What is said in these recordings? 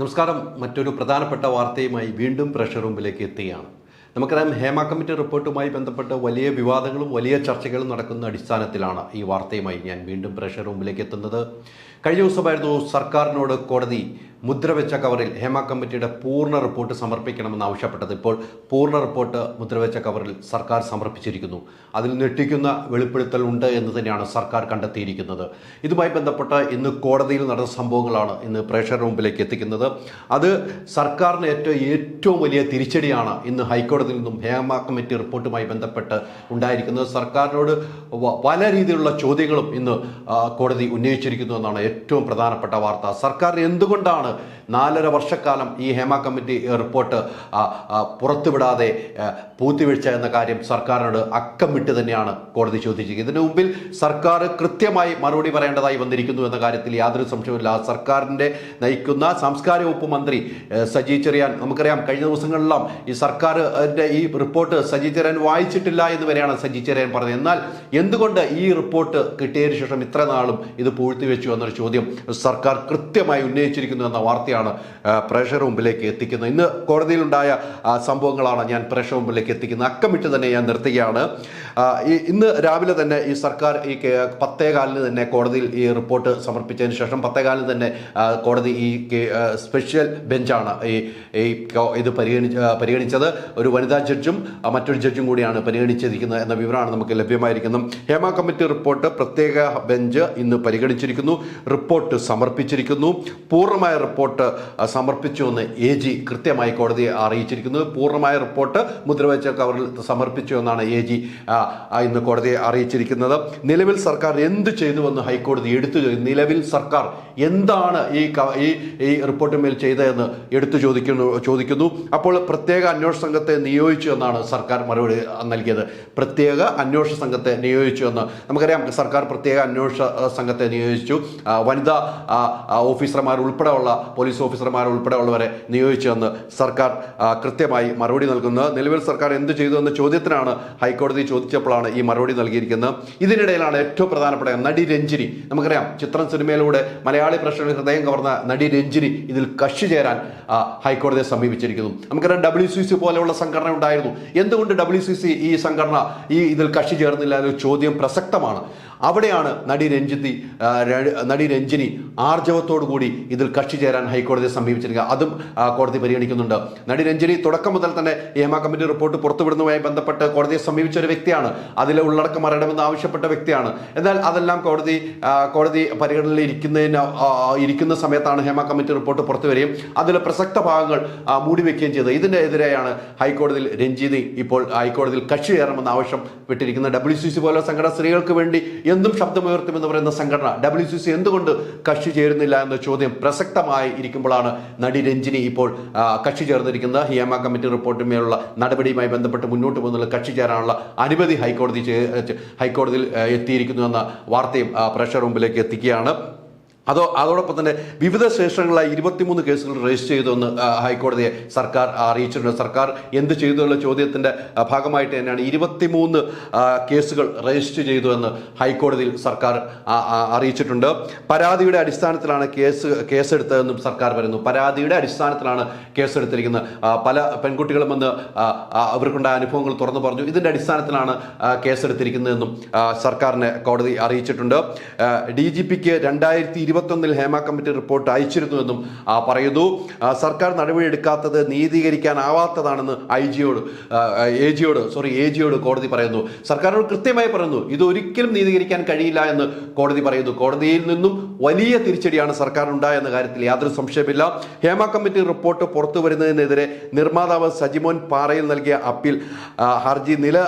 നമസ്കാരം. മറ്റൊരു പ്രധാനപ്പെട്ട വാർത്തയുമായി വീണ്ടും പ്രഷർ റൂമിലേക്ക് എത്തുകയാണ്. നമുക്കറിയാം ഹേമ കമ്മിറ്റി റിപ്പോർട്ടുമായി ബന്ധപ്പെട്ട് വലിയ വിവാദങ്ങളും വലിയ ചർച്ചകളും നടക്കുന്ന അടിസ്ഥാനത്തിലാണ് ഈ വാർത്തയുമായി ഞാൻ വീണ്ടും പ്രഷർ റൂമിലേക്ക് എത്തുന്നത്. കഴിഞ്ഞ ദിവസമായിരുന്നു സർക്കാരിനോട് കോടതി മുദ്രവെച്ച കവറിൽ ഹേമ കമ്മിറ്റിയുടെ പൂർണ റിപ്പോർട്ട് സമർപ്പിക്കണമെന്ന് ആവശ്യപ്പെട്ടത്. ഇപ്പോൾ പൂർണ റിപ്പോർട്ട് മുദ്രവെച്ച കവറിൽ സർക്കാർ സമർപ്പിച്ചിരിക്കുന്നു. അതിൽ ഞെട്ടിക്കുന്ന വെളിപ്പെടുത്തൽ ഉണ്ട് എന്ന് തന്നെയാണ് സർക്കാർ കണ്ടെത്തിയിരിക്കുന്നത്. ഇതുമായി ബന്ധപ്പെട്ട് ഇന്ന് കോടതിയിൽ നടന്ന സംഭവങ്ങളാണ് ഇന്ന് പ്രേക്ഷകരുടെ മുമ്പിലേക്ക് എത്തിക്കുന്നത്. അത് സർക്കാരിന് ഏറ്റവും ഏറ്റവും വലിയ തിരിച്ചടിയാണ് ഇന്ന് ഹൈക്കോടതിയിൽ നിന്നും ഹേമ കമ്മിറ്റി റിപ്പോർട്ടുമായി ബന്ധപ്പെട്ട് ഉണ്ടായിരിക്കുന്നത്. സർക്കാരിനോട് പല രീതിയിലുള്ള ചോദ്യങ്ങളും ഇന്ന് കോടതി ഉന്നയിച്ചിരിക്കുന്നു എന്നാണ് ഏറ്റവും പ്രധാനപ്പെട്ട വാർത്ത. സർക്കാർ എന്തുകൊണ്ടാണ് നാലര വർഷക്കാലം ഈ ഹേമ കമ്മിറ്റി റിപ്പോർട്ട് പുറത്തുവിടാതെ പൂത്തിവീഴ്ച എന്ന കാര്യം സർക്കാരിനോട് അക്കമിട്ട് തന്നെയാണ് കോടതി ചോദിച്ചിരിക്കുന്നത്. ഇതിനു മുമ്പിൽ സർക്കാർ കൃത്യമായി മറുപടി പറയേണ്ടതായി വന്നിരിക്കുന്നു എന്ന കാര്യത്തിൽ യാതൊരു സംശയവുമില്ല. സർക്കാരിന്റെ നയിക്കുന്ന സാംസ്കാരിക വകുപ്പ് മന്ത്രി സജി ചെറിയാൻ നമുക്കറിയാം കഴിഞ്ഞ ദിവസങ്ങളിലെല്ലാം ഈ സർക്കാരിന്റെ ഈ റിപ്പോർട്ട് സജി ചെറിയാൻ വായിച്ചിട്ടില്ല എന്ന് വരെയാണ് സജി ചെറിയാൻ പറഞ്ഞത്. എന്നാൽ എന്തുകൊണ്ട് ഈ റിപ്പോർട്ട് കിട്ടിയതിനു ശേഷം ഇത്ര നാളും ഇത് പൂഴ്ത്തിവെച്ചു എന്നൊരു ചോദ്യം സർക്കാർ കൃത്യമായി ഉന്നയിച്ചിരിക്കുന്നു എന്ന വാർത്തയാണ് പ്രഷർ മുമ്പിലേക്ക് എത്തിക്കുന്നത്. ഇന്ന് കോടതിയിലുണ്ടായ സംഭവങ്ങളാണ് ഞാൻ പ്രഷർ മുമ്പിലേക്ക് എത്തിക്കുന്നത്. അക്കമിട്ട് തന്നെ ഞാൻ നിർത്തുകയാണ്. ഇന്ന് രാവിലെ തന്നെ ഈ സർക്കാർ ഈ പത്തേകാലിന് തന്നെ കോടതിയിൽ ഈ റിപ്പോർട്ട് സമർപ്പിച്ചതിന് ശേഷം പത്തേകാലിന് തന്നെ കോടതി ഈ സ്പെഷ്യൽ ബെഞ്ചാണ് ഈ ഇത് പരിഗണിച്ച പരിഗണിച്ചത്. ഒരു വനിതാ ജഡ്ജും മറ്റൊരു ജഡ്ജും കൂടിയാണ് പരിഗണിച്ചിരിക്കുന്നത് എന്ന വിവരമാണ് നമുക്ക് ലഭ്യമായിരിക്കുന്നത്. ഹേമ കമ്മിറ്റി റിപ്പോർട്ട് പ്രത്യേക ബെഞ്ച് ഇന്ന് പരിഗണിച്ചിരിക്കുന്നു. റിപ്പോർട്ട് സമർപ്പിച്ചിരിക്കുന്നു. പൂർണമായ റിപ്പോർട്ട് സമർപ്പിച്ചു സമർപ്പിച്ചുവെന്ന് എ ജി കൃത്യമായി കോടതിയെ അറിയിച്ചിരിക്കുന്നു. പൂർണമായ റിപ്പോർട്ട് മുദ്രവെച്ച കവറിൽ സമർപ്പിച്ചു എന്നാണ് എ ജി ഇന്ന് കോടതിയെ അറിയിച്ചിരിക്കുന്നത്. നിലവിൽ സർക്കാർ എന്ത് ചെയ്തുവെന്ന് ഹൈക്കോടതി എടുത്തു നിലവിൽ സർക്കാർ എന്താണ് ഈ ഈ റിപ്പോർട്ടിന്മേൽ ചെയ്തതെന്ന് എടുത്തു ചോദിക്കുന്നു ചോദിക്കുന്നു. അപ്പോൾ പ്രത്യേക അന്വേഷണ സംഘത്തെ നിയോഗിച്ചു എന്നാണ് സർക്കാർ മറുപടി നൽകിയത്. പ്രത്യേക അന്വേഷണ സംഘത്തെ നിയോഗിച്ചു എന്ന് നമുക്കറിയാം. സർക്കാർ പ്രത്യേക അന്വേഷണ സംഘത്തെ നിയോഗിച്ചു. വനിതാ ഓഫീസർമാർ ഉൾപ്പെടെയുള്ള പോലീസ് ഓഫീസർമാർ ഉൾപ്പെടെയുള്ളവരെ നിയോഗിച്ചുവെന്ന് സർക്കാർ കൃത്യമായി മറുപടി നൽകുന്നത്. നിലവിൽ സർക്കാർ എന്ത് ചെയ്തു എന്ന ചോദ്യത്തിനാണ് ഹൈക്കോടതി ചോദിച്ചപ്പോഴാണ് ഈ മറുപടി നൽകിയിരിക്കുന്നത്. ഇതിനിടയിലാണ് ഏറ്റവും പ്രധാനപ്പെട്ട നടി രഞ്ജിനി. നമുക്കറിയാം ചിത്രം സിനിമയിലൂടെ മലയാളി പ്രേക്ഷകരുടെ ഹൃദയം കവർന്ന നടി രഞ്ജിനി ഇതിൽ കക്ഷി ചേരാൻ ഹൈക്കോടതിയെ സമീപിച്ചിരിക്കുന്നു. നമുക്കറിയാം ഡബ്ല്യു സി സി പോലെയുള്ള സംഘടന ഉണ്ടായിരുന്നു. എന്തുകൊണ്ട് ഡബ്ല്യു സി സി ഈ സംഘടന ഈ ഇതിൽ കക്ഷി ചേർന്നില്ല ചോദ്യം പ്രസക്തമാണ്. അവിടെയാണ് നടി രഞ്ജിത്തി നടി രഞ്ജിനി കൂടി ഇതിൽ കക്ഷി ചേരാൻ ഹൈക്കോടതിയെ സമീപിച്ചിരിക്കുക. അതും കോടതി പരിഗണിക്കുന്നുണ്ട്. നടി രഞ്ജിനി തുടക്കം മുതൽ തന്നെ ഹേമ കമ്മിറ്റി റിപ്പോർട്ട് പുറത്തുവിടുന്നതുമായി ബന്ധപ്പെട്ട് കോടതിയെ സമീപിച്ച ഒരു വ്യക്തിയാണ്. അതിലെ ഉള്ളടക്കം അറിയണമെന്ന് ആവശ്യപ്പെട്ട വ്യക്തിയാണ്. എന്നാൽ അതെല്ലാം കോടതി കോടതി പരിഗണനയിൽ ഇരിക്കുന്നതിന് ഇരിക്കുന്ന സമയത്താണ് ഹേമ കമ്മിറ്റി റിപ്പോർട്ട് പുറത്തു വരികയും അതിൽ പ്രസക്ത ഭാഗങ്ങൾ മൂടി മൂടിവെക്കുകയും ചെയ്തത്. ഇതിനെതിരെയാണ് ഹൈക്കോടതിയിൽ രഞ്ജിനി ഇപ്പോൾ ഹൈക്കോടതിയിൽ കക്ഷി ചേരണമെന്ന് ആവശ്യപ്പെട്ടിരിക്കുന്നത് ഡബ്ല്യു സി സി പോലെ സംഘടന സ്ത്രീകൾക്ക് വേണ്ടി എന്തും ശബ്ദമുയർത്തുമെന്ന് പറയുന്ന സംഘടന ഡബ്ല്യു സി സി എന്തുകൊണ്ട് കക്ഷി ചേരുന്നില്ല എന്ന ചോദ്യം പ്രസക്തമായി ഇരിക്കുമ്പോഴാണ് നടി രഞ്ജിനി ഇപ്പോൾ കക്ഷി ചേർന്നിരിക്കുന്നത്. ഹിയാമ കമ്മിറ്റി റിപ്പോർട്ടിന്മേലുള്ള നടപടിയുമായി ബന്ധപ്പെട്ട് മുന്നോട്ട് പോകുന്നുള്ള കക്ഷി ചേരാനുള്ള അനുമതി ഹൈക്കോടതി ഹൈക്കോടതിയിൽ എത്തിയിരിക്കുന്നു എന്ന വാർത്തയും പ്രഷർ മുമ്പിലേക്ക് എത്തിക്കുകയാണ്. അതോ അതോടൊപ്പം തന്നെ വിവിധ സ്റ്റേഷനുകളായി ഇരുപത്തിമൂന്ന് കേസുകൾ രജിസ്റ്റർ ചെയ്തുവെന്ന് ഹൈക്കോടതിയെ സർക്കാർ അറിയിച്ചിട്ടുണ്ട്. സർക്കാർ എന്ത് ചെയ്തു എന്നുള്ള ചോദ്യത്തിന്റെ ഭാഗമായിട്ട് തന്നെയാണ് ഇരുപത്തിമൂന്ന് കേസുകൾ രജിസ്റ്റർ ചെയ്തു എന്ന് ഹൈക്കോടതിയിൽ സർക്കാർ അറിയിച്ചിട്ടുണ്ട്. പരാതിയുടെ അടിസ്ഥാനത്തിലാണ് കേസ് കേസെടുത്തതെന്നും സർക്കാർ പറയുന്നു. പരാതിയുടെ അടിസ്ഥാനത്തിലാണ് കേസെടുത്തിരിക്കുന്നത്. പല പെൺകുട്ടികളും വന്ന് അവർക്കുണ്ടായ അനുഭവങ്ങൾ തുറന്നു പറഞ്ഞു. ഇതിന്റെ അടിസ്ഥാനത്തിലാണ് കേസെടുത്തിരിക്കുന്നതെന്നും സർക്കാരിനെ കോടതി അറിയിച്ചിട്ടുണ്ട്. ഡി ജി പിക്ക് രണ്ടായിരത്തി ഇരുപത്തൊന്നിൽ ഹേമ കമ്മിറ്റി റിപ്പോർട്ട് അയച്ചിരുന്നുവെന്നും പറയുന്നു. സർക്കാർ നടപടിയെടുക്കാത്തത് നീതീകരിക്കാനാവാത്തതാണെന്ന് ഐ ജിയോട് എ ജിയോട് സോറി എ ജിയോട് കോടതി പറയുന്നു. സർക്കാരിനോട് കൃത്യമായി പറയുന്നു ഇത് ഒരിക്കലും നീതീകരിക്കാൻ കഴിയില്ല എന്ന് കോടതി പറയുന്നു. കോടതിയിൽ നിന്നും വലിയ തിരിച്ചടിയാണ് സർക്കാർ ഉണ്ടായെന്ന കാര്യത്തിൽ യാതൊരു സംശയമില്ല ഹേമ കമ്മിറ്റി റിപ്പോർട്ട് പുറത്തു വരുന്നതിനെതിരെ നിർമ്മാതാവ് സജിമോൻ പാറയിൽ നൽകിയ അപ്പീൽ ഹർജി നില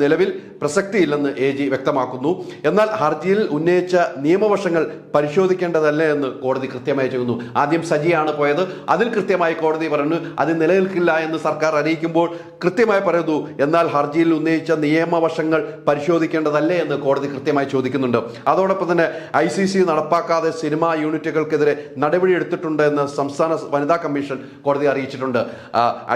നിലവിൽ പ്രസക്തിയില്ലെന്ന് എ ജി വ്യക്തമാക്കുന്നു. എന്നാൽ ഹർജിയിൽ ഉന്നയിച്ച നിയമവശങ്ങൾ പരിശോധിക്കേണ്ടതല്ലേ എന്ന് കോടതി കൃത്യമായി ചെയ്യുന്നു ആദ്യം സജിയാണ് പോയത്. അതിൽ കൃത്യമായി കോടതി പറഞ്ഞു അത് നിലനിൽക്കില്ല എന്ന് സർക്കാർ അറിയിക്കുമ്പോൾ കൃത്യമായി പറയുന്നു. എന്നാൽ ഹർജിയിൽ ഉന്നയിച്ച നിയമവശങ്ങൾ പരിശോധിക്കേണ്ടതല്ലേ എന്ന് കോടതി കൃത്യമായി ചോദിക്കുന്നുണ്ട്. അതോടൊപ്പം തന്നെ ഐ സി സി നടപ്പാക്കാതെ സിനിമാ യൂണിറ്റുകൾക്കെതിരെ നടപടി എടുത്തിട്ടുണ്ട് എന്ന് സംസ്ഥാന വനിതാ കമ്മീഷൻ കോടതി അറിയിച്ചിട്ടുണ്ട്.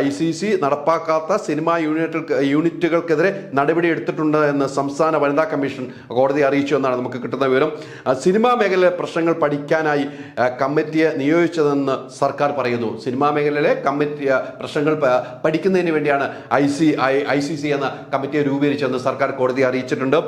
ഐ സി സി നടപ്പാക്കാത്ത സിനിമാ യൂണിറ്റ് യൂണിറ്റുകൾക്കെതിരെ നടപടിയെടുത്തിട്ടുണ്ട് എന്ന് സംസ്ഥാന വനിതാ കമ്മീഷൻ കോടതി അറിയിച്ചു എന്നാണ് നമുക്ക് കിട്ടുന്ന വിവരം. സിനിമാ മേഖലയിലെ പ്രശ്നങ്ങൾ പഠിക്കാനായി കമ്മിറ്റിയെ നിയോഗിച്ചതെന്ന് സർക്കാർ പറയുന്നു. സിനിമാ മേഖലയിലെ കമ്മിറ്റി പ്രശ്നങ്ങൾ പഠിക്കുന്നതിന് വേണ്ടിയാണ് I C I C C എന്ന കമ്മിറ്റിയെ രൂപീകരിച്ചതെന്ന് സർക്കാർ കോടതി അറിയിച്ചിട്ടുണ്ട്.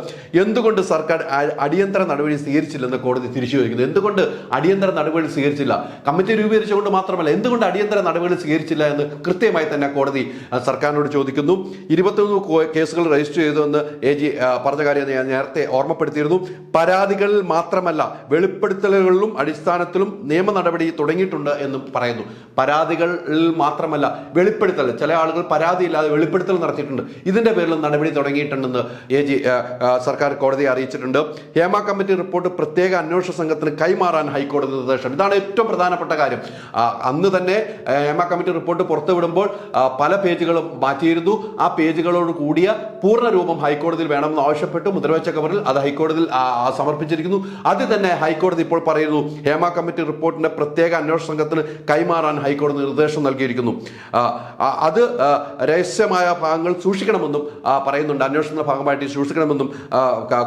എന്തുകൊണ്ട് സർക്കാർ അടിയന്തര നടപടി സ്വീകരിച്ചില്ലെന്ന് കോടതി തിരിച്ചു എന്തുകൊണ്ട് അടിയന്തര നടപടികൾ സ്വീകരിച്ചില്ല? കമ്മിറ്റി രൂപീകരിച്ചുകൊണ്ട് മാത്രമല്ല എന്തുകൊണ്ട് അടിയന്തര നടപടികൾ സ്വീകരിച്ചില്ല എന്ന് കൃത്യമായി തന്നെ കോടതി സർക്കാരിനോട് ചോദിക്കുന്നു. ഇരുപത്തൊന്ന് കോ- കേസുകൾ രജിസ്റ്റർ ചെയ്തുവെന്ന് എ ജി പറഞ്ഞ കാര്യം ഞാൻ നേരത്തെ ഓർമ്മപ്പെടുത്തിയിരുന്നു. പരാതികളിൽ മാത്രമല്ല വെളിപ്പെടുത്തലുകളിലും അടിസ്ഥാനത്തിലും നിയമ നടപടി തുടങ്ങിയിട്ടുണ്ട് എന്നും പറയുന്നു. പരാതികളിൽ മാത്രമല്ല വെളിപ്പെടുത്തൽ. ചില ആളുകൾ പരാതിയില്ലാതെ വെളിപ്പെടുത്തൽ നടത്തിയിട്ടുണ്ട്. ഇതിന്റെ പേരിൽ നടപടി തുടങ്ങിയിട്ടുണ്ടെന്ന് എ ജി സർക്കാർ കോടതിയെ അറിയിച്ചിട്ടുണ്ട്. ഹേമ കമ്മിറ്റി റിപ്പോർട്ട് പ്രത്യേക അന്വേഷണ സംഘത്തിന് കൈമാറാൻ ഹൈക്കോടതി നിർദ്ദേശം. ഇതാണ് ഏറ്റവും പ്രധാനപ്പെട്ട കാര്യം. അന്ന് തന്നെ എം കമ്മിറ്റി റിപ്പോർട്ട് പുറത്തുവിടുമ്പോൾ വിടുമ്പോൾ പല പേജുകളും മാറ്റിയിരുന്നു. ആ പേജുകളോട് കൂടിയ പൂർണ രൂപം ഹൈക്കോടതിയിൽ വേണമെന്ന് ആവശ്യപ്പെട്ടു. മുദ്രവെച്ച കവറിൽ അത് ഹൈക്കോടതിയിൽ സമർപ്പിച്ചിരിക്കുന്നു. അത് തന്നെ ഹൈക്കോടതി ഇപ്പോൾ പറയുന്നു ഹേമ കമ്മിറ്റി റിപ്പോർട്ടിന്റെ പ്രത്യേക അന്വേഷണ സംഘത്തിന് കൈമാറാൻ ഹൈക്കോടതി നിർദ്ദേശം നൽകിയിരിക്കുന്നു. അത് രഹസ്യമായ ഭാഗങ്ങൾ സൂക്ഷിക്കണമെന്നും പറയുന്നുണ്ട്. അന്വേഷണത്തിന്റെ ഭാഗമായിട്ട് സൂക്ഷിക്കണമെന്നും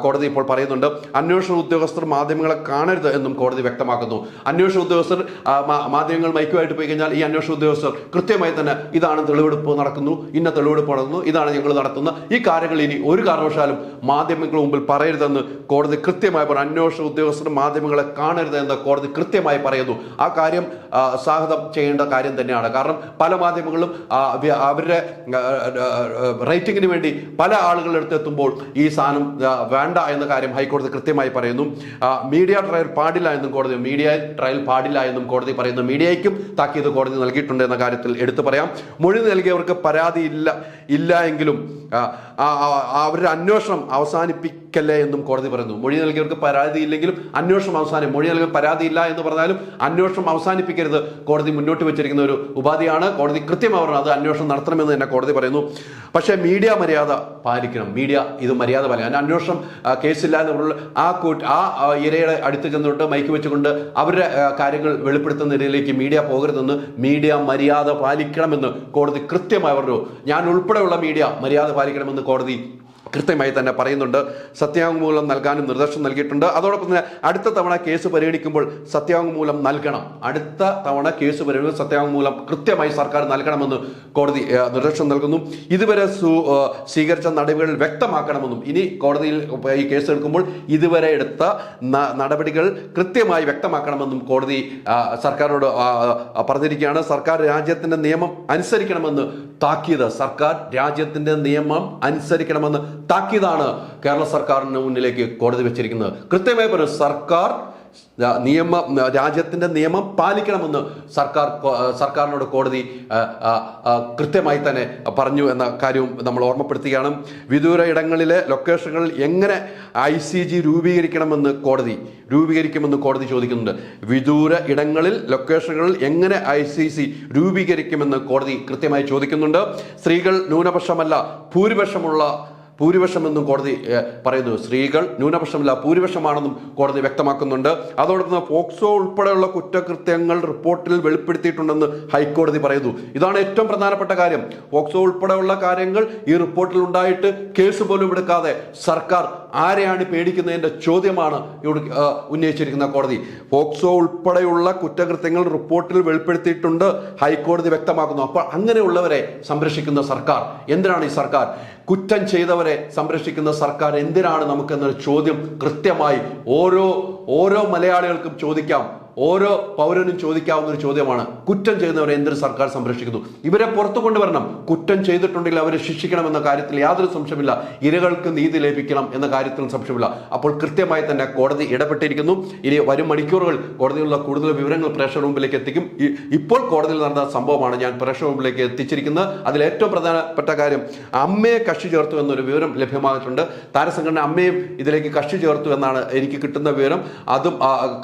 കോടതി ഇപ്പോൾ പറയുന്നുണ്ട്. അന്വേഷണ ഉദ്യോഗസ്ഥർ മാധ്യമങ്ങളെ കാണരുത് എന്നും കോടതി വ്യക്തമാക്കുന്നു. അന്വേഷണ ഉദ്യോഗസ്ഥർ മാധ്യമങ്ങൾ മൈക്കുമായിട്ട് പോയി കഴിഞ്ഞാൽ ഈ അന്വേഷണ ഉദ്യോഗസ്ഥർ കൃത്യമായി തന്നെ ഇതാണ് തെളിവെടുപ്പ് നടക്കുന്നു ഇന്ന തെളിവെടുപ്പ് നടക്കുന്നു ഇതാണ് ഞങ്ങൾ നടത്തുന്ന ഈ കാര്യങ്ങൾ ഇനി ഒരു കാരണവശാലും മാധ്യമങ്ങളുടെ മുമ്പിൽ പറയരുതെന്ന് കോടതി കൃത്യമായി പറഞ്ഞു അന്വേഷണ ഉദ്യോഗസ്ഥർ മാധ്യമങ്ങളെ കാണരുത് എന്ന് കോടതി കൃത്യമായി പറയുന്നു. ആ കാര്യം സാഹതം ചെയ്യേണ്ട കാര്യം തന്നെയാണ്. കാരണം പല മാധ്യമങ്ങളും അവരുടെ റേറ്റിംഗിന് വേണ്ടി പല ആളുകളുടെ അടുത്ത് എത്തുമ്പോൾ ഈ സാധനം വേണ്ട എന്ന കാര്യം ഹൈക്കോടതി കൃത്യമായി പറയുന്നു. മീഡിയ ട്രയൽ പാടില്ല എന്നും കോടതി മീഡിയ ട്രയൽ പാടില്ല എന്നും കോടതി പറയുന്നു മീഡിയയ്ക്കും താക്കീത് കോടതി നൽകിയിട്ടുണ്ട് എന്ന കാര്യത്തിൽ എടുത്തു പറയാം. മൊഴി നൽകിയവർക്ക് പരാതി ഇല്ല ഇല്ല എങ്കിലും അവരുടെ അന്വേഷണം അവസാനിപ്പിക്കല്ലേ എന്നും കോടതി പറയുന്നു. മൊഴി നൽകിയവർക്ക് പരാതി ഇല്ലെങ്കിലും അന്വേഷണം അവസാനം മൊഴി നൽകിയ പരാതിയില്ല എന്ന് പറഞ്ഞാലും അന്വേഷണം അവസാനിപ്പിക്കരുത്. കോടതി മുന്നോട്ട് വെച്ചിരിക്കുന്ന ഒരു ഉപാധിയാണ്. കോടതി കൃത്യമാവണം അത് അന്വേഷണം നടത്തണമെന്ന് തന്നെ കോടതി പറയുന്നു. പക്ഷേ മീഡിയ മര്യാദ പാലിക്കണം. മീഡിയ ഇത് മര്യാദ പാലിക്കണം. അന്വേഷണം കേസില്ല എന്ന് ആ കൂട്ട് ആ ഇരയുടെ അടുത്ത് ചെന്നിട്ട് മൈക്ക് വെച്ചുകൊണ്ട് അവരുടെ കാര്യങ്ങൾ വെളിപ്പെടുത്തുന്ന ഇടയിലേക്ക് മീഡിയ പോകരുതെന്ന് മീഡിയ മര്യാദ പാലിക്കണമെന്ന് കോടതി കൃത്യമായി പറഞ്ഞു. ഞാൻ ഉൾപ്പെടെയുള്ള മീഡിയ മര്യാദ പാലിക്കണമെന്ന് കോടതി കൃത്യമായി തന്നെ പറയുന്നുണ്ട്. സത്യവാങ്മൂലം നൽകാനും നിർദ്ദേശം നൽകിയിട്ടുണ്ട്. അതോടൊപ്പം തന്നെ അടുത്ത തവണ കേസ് പരിഗണിക്കുമ്പോൾ സത്യവാങ്മൂലം നൽകണം. അടുത്ത തവണ കേസ് പരിഗണിക്കുമ്പോൾ സത്യവാങ്മൂലം കൃത്യമായി സർക്കാർ നൽകണമെന്ന് കോടതി നിർദ്ദേശം നൽകുന്നു. ഇതുവരെ സ്വീകരിച്ച നടപടികൾ വ്യക്തമാക്കണമെന്നും ഇനി കോടതിയിൽ ഈ കേസ് എടുക്കുമ്പോൾ ഇതുവരെ എടുത്ത നടപടികൾ കൃത്യമായി വ്യക്തമാക്കണമെന്നും കോടതി സർക്കാരോട് പറഞ്ഞിരിക്കുകയാണ്. സർക്കാർ രാജ്യത്തിന്റെ നിയമം അനുസരിക്കണമെന്ന് താക്കീത്. സർക്കാർ രാജ്യത്തിന്റെ നിയമം അനുസരിക്കണമെന്ന് താക്കീതാണ് കേരള സർക്കാരിന് മുന്നിലേക്ക് കോടതി വെച്ചിരിക്കുന്നത്. കൃത്യമായി പറഞ്ഞു സർക്കാർ നിയമ രാജ്യത്തിന്റെ നിയമം പാലിക്കണമെന്ന് സർക്കാർ സർക്കാരിനോട് കോടതി കൃത്യമായി തന്നെ പറഞ്ഞു എന്ന കാര്യവും നമ്മൾ ഓർമ്മപ്പെടുത്തുകയാണ്. വിദൂര ഇടങ്ങളിലെ ലൊക്കേഷനുകളിൽ എങ്ങനെ ഐ സി ജി രൂപീകരിക്കണമെന്ന് കോടതി രൂപീകരിക്കുമെന്ന് കോടതി ചോദിക്കുന്നുണ്ട്. വിദൂര ഇടങ്ങളിൽ ലൊക്കേഷനുകളിൽ എങ്ങനെ ഐ സി സി രൂപീകരിക്കുമെന്ന് കോടതി കൃത്യമായി ചോദിക്കുന്നുണ്ട്. സ്ത്രീകൾ ന്യൂനപക്ഷമല്ല ഭൂരിപക്ഷമുള്ള ഭൂരിപക്ഷമെന്നും കോടതി പറയുന്നു. സ്ത്രീകൾ ന്യൂനപക്ഷമില്ല ഭൂരിപക്ഷമാണെന്നും കോടതി വ്യക്തമാക്കുന്നുണ്ട്. അതോടൊപ്പം പോക്സോ ഉൾപ്പെടെയുള്ള കുറ്റകൃത്യങ്ങൾ റിപ്പോർട്ടിൽ വെളിപ്പെടുത്തിയിട്ടുണ്ടെന്ന് ഹൈക്കോടതി പറയുന്നു. ഇതാണ് ഏറ്റവും പ്രധാനപ്പെട്ട കാര്യം. പോക്സോ ഉൾപ്പെടെയുള്ള കാര്യങ്ങൾ ഈ റിപ്പോർട്ടിൽ ഉണ്ടായിട്ട് കേസ് പോലും എടുക്കാതെ സർക്കാർ ആരെയാണ് പേടിക്കുന്നതിന്റെ ചോദ്യമാണ് ഇവിടെ ഉന്നയിച്ചിരിക്കുന്ന കോടതി. പോക്സോ ഉൾപ്പെടെയുള്ള കുറ്റകൃത്യങ്ങൾ റിപ്പോർട്ടിൽ വെളിപ്പെടുത്തിയിട്ടുണ്ട് ഹൈക്കോടതി വ്യക്തമാക്കുന്നു. അപ്പോൾ അങ്ങനെയുള്ളവരെ സംരക്ഷിക്കുന്ന സർക്കാർ എന്തിനാണ് ഈ സർക്കാർ? കുറ്റം ചെയ്തവരെ സംരക്ഷിക്കുന്ന സർക്കാർ എന്തിനാണ് നമുക്കെന്നൊരു ചോദ്യം കൃത്യമായി ഓരോ ഓരോ മലയാളികൾക്കും ചോദിക്കാം. ഓരോ പൗരനും ചോദിക്കാവുന്ന ഒരു ചോദ്യമാണ് കുറ്റം ചെയ്യുന്നവരെ എന്തൊരു സർക്കാർ സംരക്ഷിക്കുന്നു? ഇവരെ പുറത്തു കൊണ്ടുവരണം. കുറ്റം ചെയ്തിട്ടുണ്ടെങ്കിൽ അവരെ ശിക്ഷിക്കണമെന്ന കാര്യത്തിൽ യാതൊരു സംശയമില്ല ഇരകൾക്ക് നീതി ലഭിക്കണം എന്ന കാര്യത്തിൽ സംശയമില്ല അപ്പോൾ കൃത്യമായി തന്നെ കോടതി ഇടപെട്ടിരിക്കുന്നു. ഇനി വരും മണിക്കൂറുകൾ കോടതിയിലുള്ള കൂടുതൽ വിവരങ്ങൾ പ്രേക്ഷക മുമ്പിലേക്ക് എത്തിക്കും. ഇപ്പോൾ കോടതിയിൽ നടന്ന സംഭവമാണ് ഞാൻ പ്രേക്ഷക മുമ്പിലേക്ക് എത്തിച്ചിരിക്കുന്നത്. അതിൽ ഏറ്റവും പ്രധാനപ്പെട്ട കാര്യം അമ്മയെ കക്ഷി ചേർത്തു എന്നൊരു വിവരം ലഭ്യമായിട്ടുണ്ട്. താരസംഘടന അമ്മയും ഇതിലേക്ക് കക്ഷി ചേർത്തു എന്നാണ് എനിക്ക് കിട്ടുന്ന വിവരം. അതും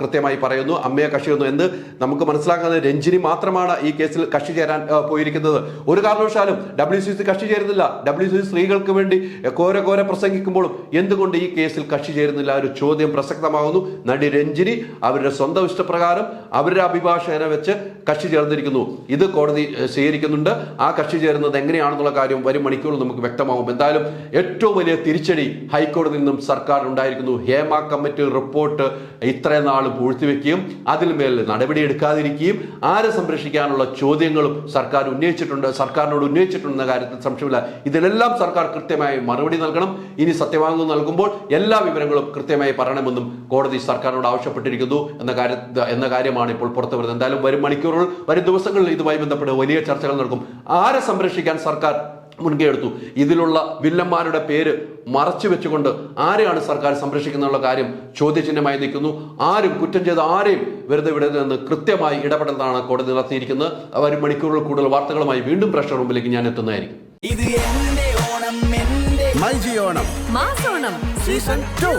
കൃത്യമായി പറയുന്നു. അമ്മയെ കക്ഷി വന്നു എന്ത് നമുക്ക് മനസ്സിലാക്കുന്നത് രഞ്ജിനി മാത്രമാണ് ഈ കേസിൽ കക്ഷി ചേരാൻ പോയിരിക്കുന്നത്. ഒരു കാരണവശാലും ഡബ്ല്യു സി സി കക്ഷി ചേരുന്നില്ല. ഡബ്ല്യു സി സ്ത്രീകൾക്ക് വേണ്ടി കോര കോര പ്രസംഗിക്കുമ്പോഴും എന്തുകൊണ്ട് ഈ കേസിൽ കക്ഷി ചേരുന്നില്ല ഒരു ചോദ്യം പ്രസക്തമാകുന്നു. നടി രഞ്ജിനി അവരുടെ സ്വന്തം ഇഷ്ടപ്രകാരം അവരുടെ അഭിഭാഷകനെ വെച്ച് കക്ഷി ചേർന്നിരിക്കുന്നു. ഇത് കോടതി സ്വീകരിക്കുന്നുണ്ട്. ആ കക്ഷി ചേരുന്നത് എങ്ങനെയാണെന്നുള്ള കാര്യം വരും മണിക്കൂറിൽ നമുക്ക് വ്യക്തമാകും. എന്തായാലും ഏറ്റവും വലിയ തിരിച്ചടി ഹൈക്കോടതിയിൽ നിന്നും സർക്കാർ ഉണ്ടായിരിക്കുന്നു ഹേമ കമ്മിറ്റി റിപ്പോർട്ട് ഇത്രയും നാളും പൂഴ്ത്തിവെക്കുകയും അതിന്മേൽ നടപടി എടുക്കാതിരിക്കുകയും ആരെ സംരക്ഷിക്കാനുള്ള ചോദ്യങ്ങളും സർക്കാർ ഉന്നയിച്ചിട്ടുണ്ട് സർക്കാരിനോട് ഉന്നയിച്ചിട്ടുണ്ടെന്ന കാര്യത്തിൽ സംശയമില്ല. ഇതിനെല്ലാം സർക്കാർ കൃത്യമായി മറുപടി നൽകണം. ഇനി സത്യവാങ്മൂലം നൽകുമ്പോൾ എല്ലാ വിവരങ്ങളും കൃത്യമായി പറയണമെന്നും കോടതി സർക്കാരിനോട് ആവശ്യപ്പെട്ടിരിക്കുന്നു എന്ന കാര്യ എന്ന കാര്യമാണ് ഇപ്പോൾ പുറത്തു വരുന്നത്. എന്തായാലും വരും മണിക്കൂറുകൾ വരും ദിവസങ്ങളിൽ ഇതുമായി ബന്ധപ്പെട്ട് വലിയ ചർച്ചകൾ നടക്കും. ആരെ സംരക്ഷിക്കാൻ സർക്കാർ മുൻകൈ എടുത്തു ഇതിലുള്ള വില്ലന്മാരുടെ പേര് മറച്ചു വെച്ചുകൊണ്ട് ആരെയാണ് സർക്കാർ സംരക്ഷിക്കുന്നുള്ള കാര്യം ചോദ്യചിഹ്നമായി നിൽക്കുന്നു. ആരും കുറ്റം ചെയ്ത ആരെയും വെറുതെ വിടരുതെന്ന് കൃത്യമായി ഇടപെടലാണ് കോടതി നടത്തിയിരിക്കുന്നത്. അവർ മണിക്കൂറുകൾ കൂടുതൽ വാർത്തകളുമായി വീണ്ടും പ്രഷർ റൂമിലേക്ക് ഞാൻ എത്തുന്നതായിരിക്കും. ഇത് എന്റെ ഓണം എന്റെ ഓണം. മാസോണം. Season two